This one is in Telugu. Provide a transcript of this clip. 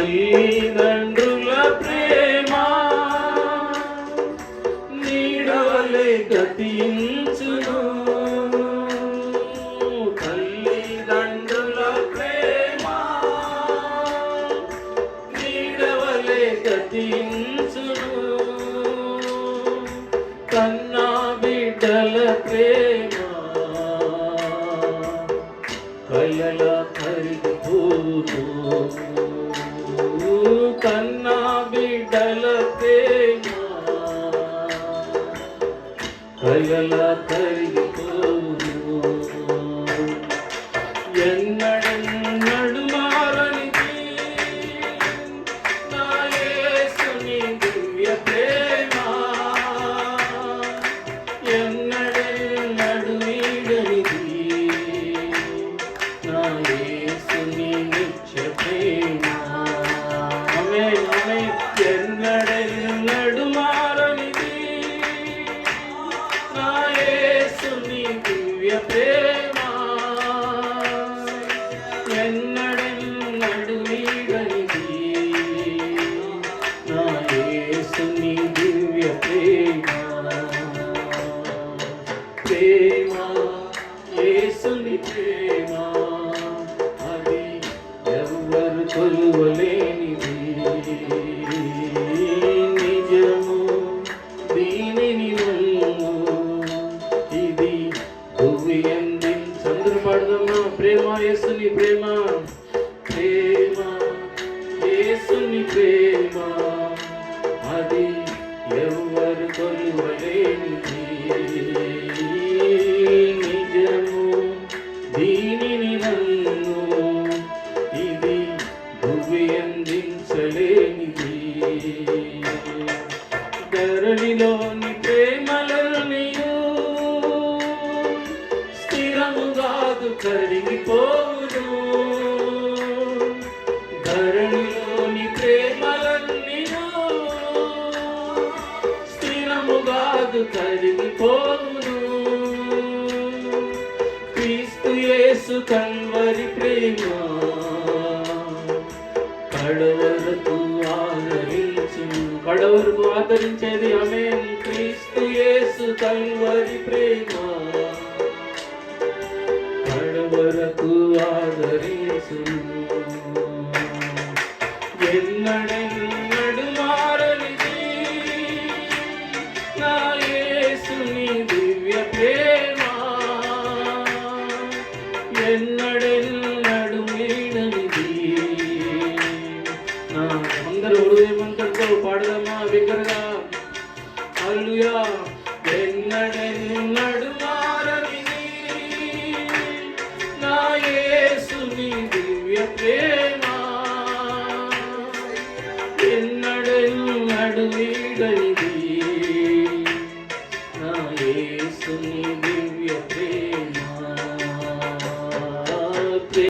తల్లిదండ్రుల ప్రేమ నీడవలే గతించును. తల్లిదండ్రుల ప్రేమ నీడవలే గతించును. కన్నా బిడ్డల ప్రేమ కలల కరిగిపోదు బిడ్డల ప్రేమ కలల కొలువలేనిది. నిజము దీనిని నమ్ము ప్రేమ యేసుని ప్రేమ ప్రేమ యేసుని ప్రేమ. అది ఎవరు కొలువలేనిది నిజము. దీనిని నన్ను ఇది భువి అందించలేనిది. స్థిరముగాదు కరిగిపోను ధరణిలోని ప్రేమలన్నీయు స్థిరముగాదు కరిగిపోను క్రీస్తు యేసు కన్వరి ప్రేమ కడవరకు ఆదరించు కడవరకు ఆదరించేది ఆమె క్రీస్తు యేసు కన్వరి ప్రేమ ఎన్నడెన్నడు మీడనిది అందరూ హృదయమంతటితో పాడదామా బిగ్గరగా. అల్లుయా ఎన్నడెన్నడు మారనిది. నా యేసుని దివ్య ప్రేమ. ఎన్నడెన్నడు మీడనిది నా యేసుని